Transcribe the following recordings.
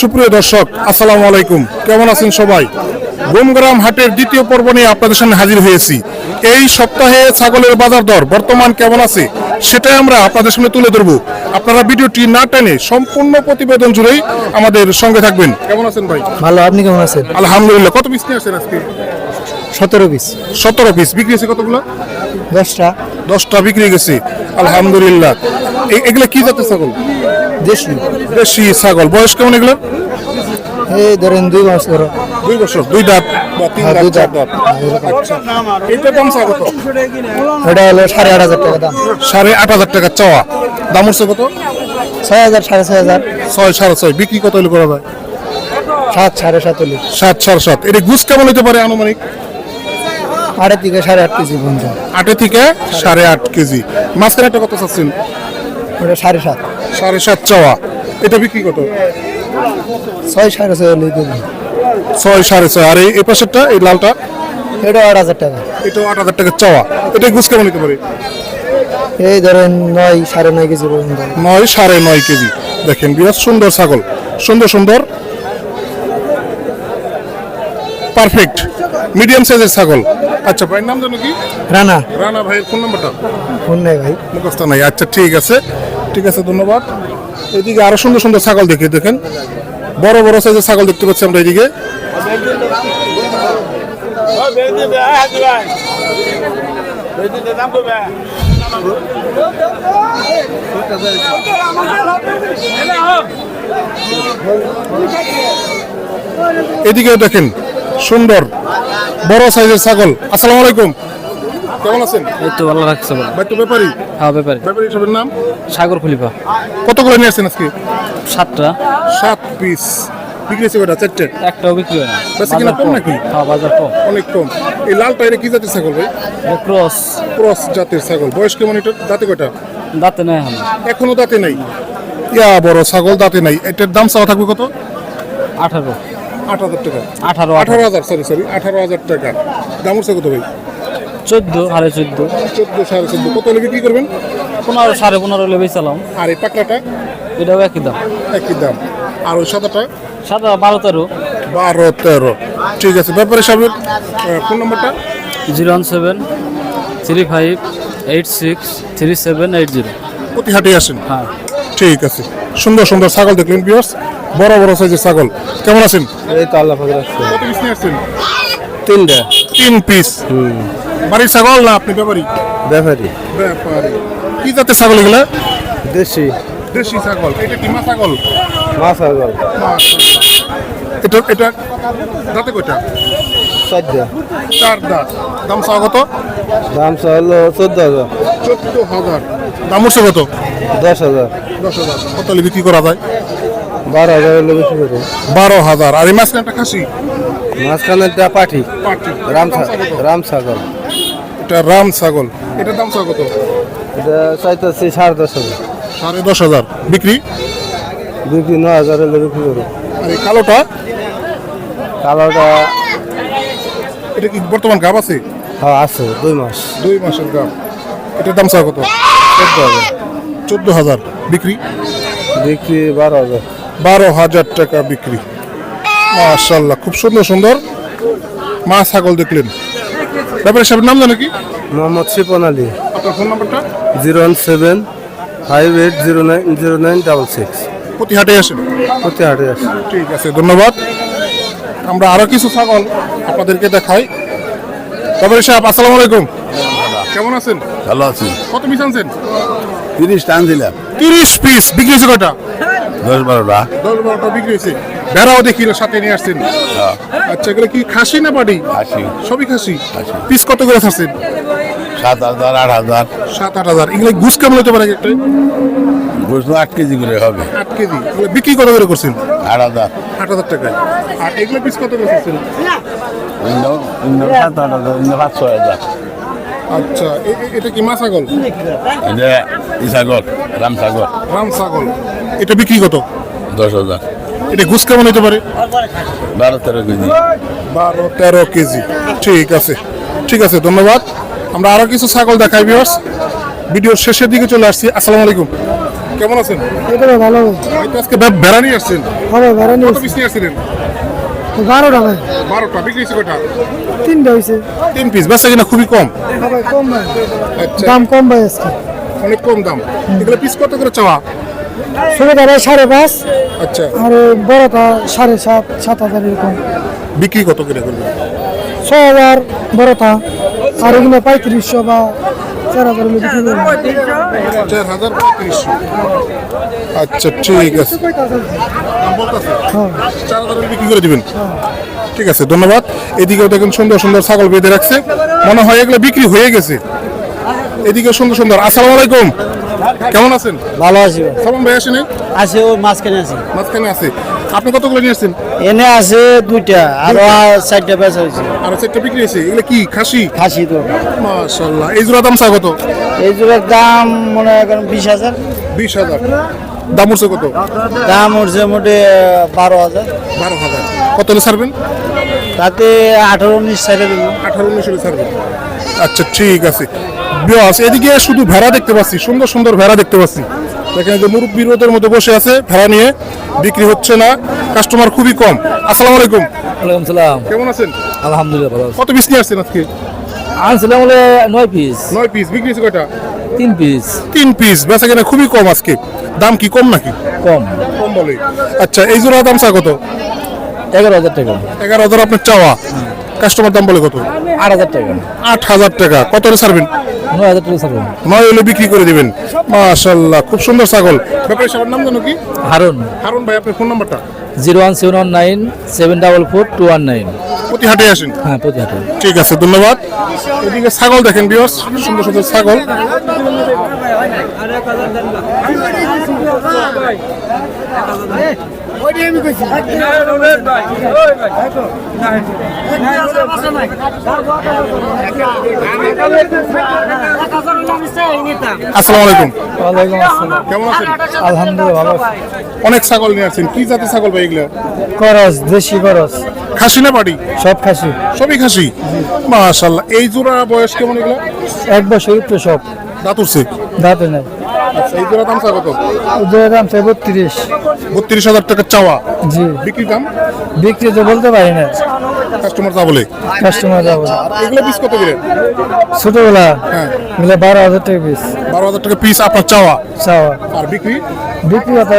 সুপ্রিয় দর্শক আসসালামু আলাইকুম। কেমন আছেন সবাই? গোমগ্রাম হাটের দ্বিতীয় পর্ব নিয়ে আপনাদের সামনে হাজির হয়েছি। এই সপ্তাহে ছাগলের বাজার দর বর্তমান কেমন আছে সেটাই আমরা আপনাদের সামনে তুলে ধরবো। আপনারা ভিডিওটি না টেনে সম্পূর্ণ প্রতিবেদন জুড়েই আমাদের সঙ্গে থাকবেন। কেমন আছেন ভাই? ভালো আপনি কেমন আছেন? আলহামদুলিল্লাহ। কত পিস নিয়ে আসেন আজকে? সতেরো পিস। সতেরো পিস। বিক্রি হয়েছে কতগুলো? দশটা। দশটা বিক্রি গেছে। আলহামদুলিল্লাহ। এগুলা কি জাতের ছাগল? দেশি। দেশি ছাগল। বয়স কেমন এগুলো এই ধরেন দুই মাস ধরো। দুই বছর দুই দাঁত বা তিন হ্যাঁ, দাঁত চার দাঁত। দাঁত এটার দাম কত? হলো সাড়ে আট হাজার টাকা দাম। সাড়ে আট হাজার টাকা চাওয়া। দাম হচ্ছে কত? ছয় হাজার সাড়ে ছয় হাজার। ছয় সাড়ে ছয়। বিক্রি কত হলে করা যায়? সাত সাড়ে সাত হলে সাত সাড়ে সাত। এটা গুছ কেমন হতে পারে আনুমানিক? আটের থেকে সাড়ে আট কেজি পর্যন্ত। আটে থেকে সাড়ে আট কেজি। মাঝখানে একটা কত চাচ্ছেন। ওটা সাড়ে সাত। সাড়ে সাত চাওয়া। এটা বিক্রি কত? ছয় সাড়ে ছয় ছয় সাড়ে ছয়। আর এই পাশেরটা এই লালটা? এটা আট হাজার টাকা। এটাও আট হাজার টাকা চাওয়া। এটা গুছ কেমন হতে পারে? এই ধরেন নয় সাড়ে নয় কেজি পর্যন্ত। নয় সাড়ে নয় কেজি। দেখেন বিরাট সুন্দর ছাগল। সুন্দর সুন্দর। পারফেক্ট। মিডিয়াম সাইজের ছাগল। আচ্ছা ভাইয়ের নাম জানো কি? রানা। রানা ভাইয়ের ফোন নাম্বারটা? ফোন নেই ভাই। মুখস্থ নাই। আচ্ছা ঠিক আছে। ঠিক আছে, ধন্যবাদ। এদিকে আরও সুন্দর সুন্দর ছাগল দেখি, দেখেন। বড় বড় সাইজের ছাগল দেখতে পাচ্ছি আমরা এদিকে। এদিকে দেখেন, সুন্দর, বড় সাইজের ছাগল। আসসালামু আলাইকুম। কেমন আছেন? এই তো ভালো রাখছে বলে ভাই তো ব্যাপারী? হ্যাঁ ব্যাপারে। ব্যাপারী সবের নাম? সাগর খলিফা। কত করে নিয়ে আসছেন আজকে? সাতটা। সাত পিস বিক্রি হয়েছে কটা চারটে? একটাও বিক্রি হয় না। বেশি কিনা কম নাকি? হ্যাঁ বাজার কম। অনেক কম। এই লালটা এটা কি জাতের ছাগল ভাই? ক্রস। ক্রস জাতের ছাগল। বয়স কেমন এটা? দাঁতে কয়টা? দাঁতে নেই এখন। দাঁতে নাই। ইয়া বড় ছাগল দাঁতে নাই। এটার দাম চাওয়া থাকবে কত? আঠারো। আট হাজার টাকা। আঠারো আঠারো। হাজার সরি সরি আঠারো হাজার টাকা। দাম হচ্ছে কত ভাই? চোদ্দ সাড়ে চোদ্দ। চোদ্দ সাড়ে চোদ্দ। কত হলে বিক্রি করবেন? পনেরো সাড়ে পনেরো হলে বেচালাম আর এই পাকড়াটা? এটাও একই দাম। একই দাম। আর ওই সাদাটা? সাদা বারো তেরো। বারো তেরো। ঠিক আছে ব্যাপারে ফোন নম্বরটা? Zero one seven three five eight six three seven eight zero. প্রতি হাটে আসেন? হ্যাঁ। ঠিক আছে। সুন্দর সুন্দর ছাগল দেখলেন বিয়ার্স বড় বড় সাইজের ছাগল। কেমন আছেন? এই তো আল্লাহ ফাঁকে রাখছে কত পিস নিয়ে আসছেন? তিনটা। তিন পিস বাড়ির ছাগল না আপনি ব্যাপারী? ব্যাপারি। ব্যাপারী। কি জাতের ছাগল এগুলা? দেশি। দেশি ছাগল। এটা কি মা ছাগল? মাছ আগল এটা এটা দাঁতে কয়টা? চারটা। চার দাঁত। দাম চাওয়া কত? দাম হলো চোদ্দ হাজার। চোদ্দ হাজার। দাম উঠছে কত? দশ হাজার। দশ হাজার। কত বিক্রি করা যায়? বারো হাজার হলে বেশি করে। বারো হাজার। আর এই মাঝখানটা খাসি? মাঝখানেরটা পাঠি পাটি। রাম চাওয়া? রাম ছাগল। এটা রাম ছাগল। এটার দাম কত? এটা চাইতেছি সাড়ে দশ হাজার। সাড়ে দশ হাজার। বিক্রি? বিক্রি নয় হাজার হলে বিক্রি করো। আর এই কালোটা? কালোটা এটা কি বর্তমান গাব আছে? হ্যাঁ আছে দুই মাস। দুই মাসের গাব। এটার দাম কত? চোদ্দ হাজার। চোদ্দ হাজার। বিক্রি? বিক্রি বারো হাজার। বারো হাজার টাকা বিক্রি। মাশাল্লাহ খুব সুন্দর সুন্দর। মা ছাগল দেখলেন। ব্যাপারে সাহেবের নাম জানো কি? মোহাম্মদ শিপন আলী। আপনার ফোন নাম্বারটা? Zero one seven five eight zero nine zero nine double six. প্রতি হাটে আসেন? প্রতি হাটে আছে ঠিক আছে ধন্যবাদ। আমরা আরও কিছু ছাগল আপনাদেরকে দেখাই। ব্যাপারে সাহেব আসসালামু আলাইকুম। কেমন আছেন? ভালো আছি। কত পিস আনছেন? তিরিশ টান দিলাম তিরিশ পিস বিক্রি হয়েছে কটা দশ বারোটা। দশ বারোটা বিক্রি হয়েছে। ভেড়াও দেখি সাথে নিয়ে আসছেন। আচ্ছা এগুলো কি খাসি না বাড়ি? খাসি। সবই খাসি। পিস কত করে থাকছেন সাত হাজার আট হাজার। সাত আট হাজার। এগুলো ঘুষ কেমন হতে পারে? একটা বুঝলো আট কেজি করে হবে। আট কেজি। বিক্রি কত করে করছেন? আট হাজার। আট হাজার টাকায় আর এগুলো পিস কত করে অন্য সাত আট হাজার পাঁচ ছয় হাজার। আচ্ছা এটা কি মা ছাগল এটা রাম সাগর রাম ছাগল এটা বিক্রি কত? দশ হাজার। এটা ঘুষ কেমন হতে পারে? বারো তেরো কেজি। বারো তেরো কেজি। ঠিক আছে। ঠিক আছে ধন্যবাদ। আমরা আরও কিছু ছাগল দেখাই বিয়ার্স ভিডিওর শেষের দিকে চলে আসছি। আসসালামু আলাইকুম। কেমন আছেন? ভালো। আজকে নিয়ে আসছেন? ভাড়া নিয়ে আসছিলেন? বারোটা ভাই। বারোটা। বিক্রি হয়েছে কয়টা? তিনটা হয়েছে। তিন পিস বেচা কিনা খুবই কম। কম ভাই। আচ্ছা। দাম কম ভাই আজকে। অনেক কম দাম। এগুলো পিস কত করে চাওয়া? ছোটটা সাড়ে পাঁচ আচ্ছা। আর বড়টা সাড়ে সাত সাত হাজার এরকম। বিক্রি কত করে করবেন? ছ হাজার বড়টা আর এগুলো পঁয়ত্রিশশো বা চার হাজার বিক্রি চার হাজার পঁয়ত্রিশশো। আচ্ছা ঠিক আছে। হ্যাঁ। চার হাজার বিক্রি করে দিবেন। ঠিক আছে ধন্যবাদ। এদিকেও দেখেন সুন্দর সুন্দর ছাগল বেঁধে রাখছে। মনে হয় এগুলো বিক্রি হয়ে গেছে। এদিকে সুন্দর সুন্দর। আসসালামু আলাইকুম। কেমন আছেন? ভালো আছি সালাম ভাই আসেনি? আছে ওই মাঝখানে আছে। মাঝখানে আছে। আপনি কতগুলো নিয়ে আসছেন? এনে আছে দুইটা আরও চারটা বেচা হয়েছে। আর চারটা বিক্রি হয়েছে। এগুলো কি খাসি? খাসি তো। মাশাল্লাহ এই জোড়া দাম চা কত? এই জোড়ার দাম মনে হয় এখন বিশ হাজার। বিশ হাজার। দাম উঠছে কত? দাম উঠছে মোটে বারো হাজার। বারো হাজার। কত ছাড়বেন? তাতে আঠারো উনিশ সাইডে দেবো। আঠারো উনিশ ছাড়বেন। আচ্ছা ঠিক আছে। বিয়াস এদিকে শুধু ভেড়া দেখতে পাচ্ছি সুন্দর সুন্দর ভেড়া দেখতে পাচ্ছি। দেখেন এই যে মুরব্বী রোদের মধ্যে বসে আছে ভেড়া নিয়ে বিক্রি হচ্ছে না কাস্টমার খুবই কম। আসসালামু আলাইকুম। ওয়ালাইকুম সালাম। কেমন আছেন? আলহামদুলিল্লাহ ভালো কত পিস নিয়ে আসছেন আজকে? আনছিলাম বলে নয় পিস নয় পিস বিক্রি হয়েছে কয়টা? তিন পিস তিন পিস বেচা কেনা খুবই কম আজকে। দাম কি কম নাকি? কম। কম বলে। আচ্ছা এই জোড়া দাম চা কত? এগারো হাজার টাকা। এগারো হাজার আপনার চাওয়া। কাস্টমার দাম বলে কত? আট হাজার টাকা। আট হাজার টাকা। কত হলে ছাড়বেন? নয় হাজার টাকা ছাড়বেন। নয় হলে বিক্রি করে দিবেন। মাশাল্লাহ খুব সুন্দর ছাগল। ব্যাপারে সবার নাম জানো কি? হারুন। হারুন ভাই আপনার ফোন নাম্বারটা? Zero one seven one nine seven double four two one nine. প্রতি হাটে আসেন? হ্যাঁ প্রতি হাটে। ঠিক আছে ধন্যবাদ। এদিকে ছাগল দেখেন বিয়স সুন্দর সুন্দর ছাগল। আসসালামু আলাইকুম। ওয়ালাইকুম আসসালাম। কেমন আছেন? আলহামদুলিল্লাহ ভালো আছি। অনেক ছাগল নিয়ে আসছেন। কি জাতের ছাগল ভাই এগুলো? করস দেশি করস। খাসি না পাটি? সব খাসি। সবই খাসি? মাশাল্লাহ এই জোড়া বয়স কেমন এগুলো? এক বছর তো সব। দাঁত উঠছে? দাঁতে নাই। এই জোড়া দাম কত? ওদের দাম চাই বত্রিশ বত্রিশ হাজার টাকা চাওয়া। জি। বিক্রি দাম? বিক্রি তো বলতে পারি না। কাস্টমার যা বলে। কাস্টমার যাব এগুলো পিস কত করে? ছোটবেলা। হ্যাঁ। এগুলো বারো হাজার টাকা পিস বারো হাজার টাকা পিস আপনার চাওয়া। চাওয়া। আর বিক্রি? বিক্রি কথা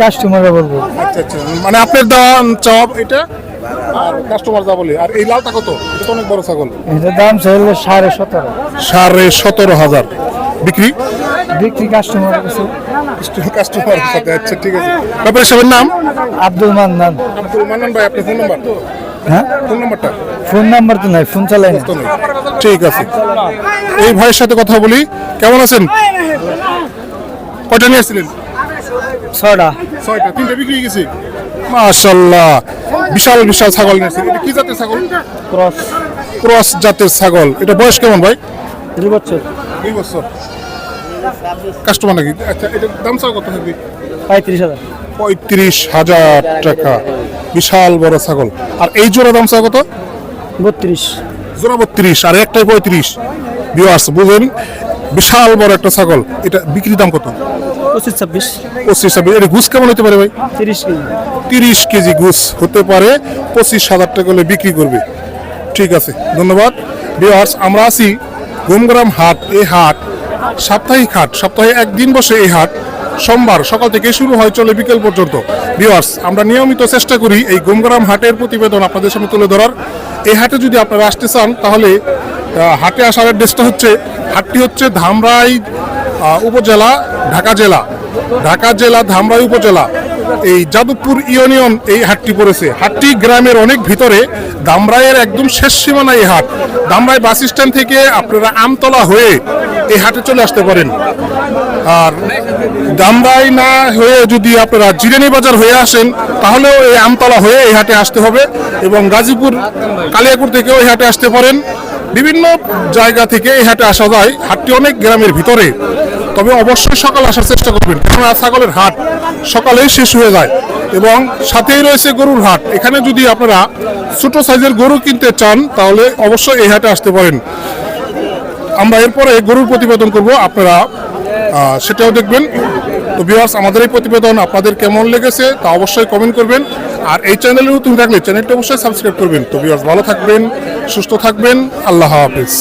কাস্টমাররা বলব। আচ্ছা আচ্ছা। মানে আপনার দাম চাওয়া এটা আর কাস্টমার যা বলে। আর এই লালটা কত? এটা অনেক বড় ছাগল। এটার দাম চাইলে সাড়ে সতেরো। সাড়ে সতেরো হাজার। বিক্রি? বিক্রি কাস্টমার কাছে। কাস্টমার সাথে আচ্ছা ঠিক আছে। ব্যাপারে সবার নাম? আব্দুল মান্নান। আব্দুল মান্নান ভাই আপনার ফোন নাম্বার? হ্যাঁ? ফোন নাম্বারটা? ফোন নাম্বার তো নাই ফোন চালাই না ঠিক আছে। এই ভাইয়ের সাথে কথা বলি। কেমন আছেন? কয়টা নিয়ে আসছিলেন? ছটা ছয়টা তিনটা বিক্রি হয়ে গেছে। মাশাল্লাহ বিশাল বিশাল ছাগল নিয়ে এটা কি জাতের ছাগল? ক্রস। ক্রস জাতের ছাগল। এটা বয়স কেমন ভাই? দুই বছর। দুই বছর। কাস্টমার নাকি? আচ্ছা এটার দাম চাও কত থাকবে পঁয়ত্রিশ হাজার। পঁয়ত্রিশ হাজার টাকা। বিশাল বড় ছাগল। আর এই জোড়া দাম চাও কত? বত্রিশ। জোড়া বত্রিশ আর একটাই পঁয়ত্রিশ। বিওয়ার্স বুঝলেন বিশাল বড় একটা ছাগল। এটা বিক্রি দাম কত? পঁচিশ ছাব্বিশ। পঁচিশ ছাব্বিশ। এটা ঘুষ কেমন হতে পারে ভাই? তিরিশ কেজি। তিরিশ কেজি ঘুষ হতে পারে। পঁচিশ হাজার টাকা হলে বিক্রি করবে। ঠিক আছে ধন্যবাদ। বিওয়ার্স আমরা আছি গুমগ্রাম হাট। এই হাট সাপ্তাহিক হাট, সপ্তাহে একদিন বসে এই হাট। সোমবার সকাল থেকে শুরু হয়, চলে বিকেল পর্যন্ত। বিওয়ার্স আমরা নিয়মিত চেষ্টা করি এই গুমগ্রাম হাটের প্রতিবেদন আপনাদের সামনে তুলে ধরার। এই হাটে যদি আপনারা আসতে চান, তাহলে হাটে আসার অ্যাড্রেসটা হচ্ছে, হাটটি হচ্ছে ধামরাই উপজেলা, ঢাকা জেলা। ঢাকা জেলা, ধামরাই উপজেলা। এই যাদবপুর ইউনিয়ন এই হাটটি পড়েছে। হাটটি গ্রামের অনেক ভিতরে দামরাইয়ের একদম শেষ সীমানা এই হাট। দামরাই বাস স্ট্যান্ড থেকে আপনারা আমতলা হয়ে এই হাটে চলে আসতে পারেন। আর দামরাই না হয়ে যদি আপনারা জিরানি বাজার হয়ে আসেন, তাহলেও এই আমতলা হয়ে এই হাটে আসতে হবে এবং গাজীপুর, কালিয়াকুর থেকেও এই হাটে আসতে পারেন। বিভিন্ন জায়গা থেকে এই হাটে আসা যায়। হাটটি অনেক গ্রামের ভিতরে। তবে অবশ্যই সকাল আসার চেষ্টা করবেন, কেননা ছাগলের হাট সকালেই শেষ হয়ে যায় এবং সাথেই রয়েছে গরুর হাট। এখানে যদি আপনারা ছোট সাইজের গরু কিনতে চান, তাহলে অবশ্যই এই হাটে আসতে পারেন। আমরা এরপরে গরুর প্রতিবেদন করব, আপনারা সেটাও দেখবেন। তো ভিউয়ার্স আমাদের এই প্রতিবেদন আপনাদের কেমন লেগেছে তা অবশ্যই কমেন্ট করবেন। আর এই চ্যানেলেও তুমি থাকলে চ্যানেলটা অবশ্যই সাবস্ক্রাইব করবেন। তো ভিউয়ার্স ভালো থাকবেন, সুস্থ থাকবেন, আল্লাহ হাফিজ।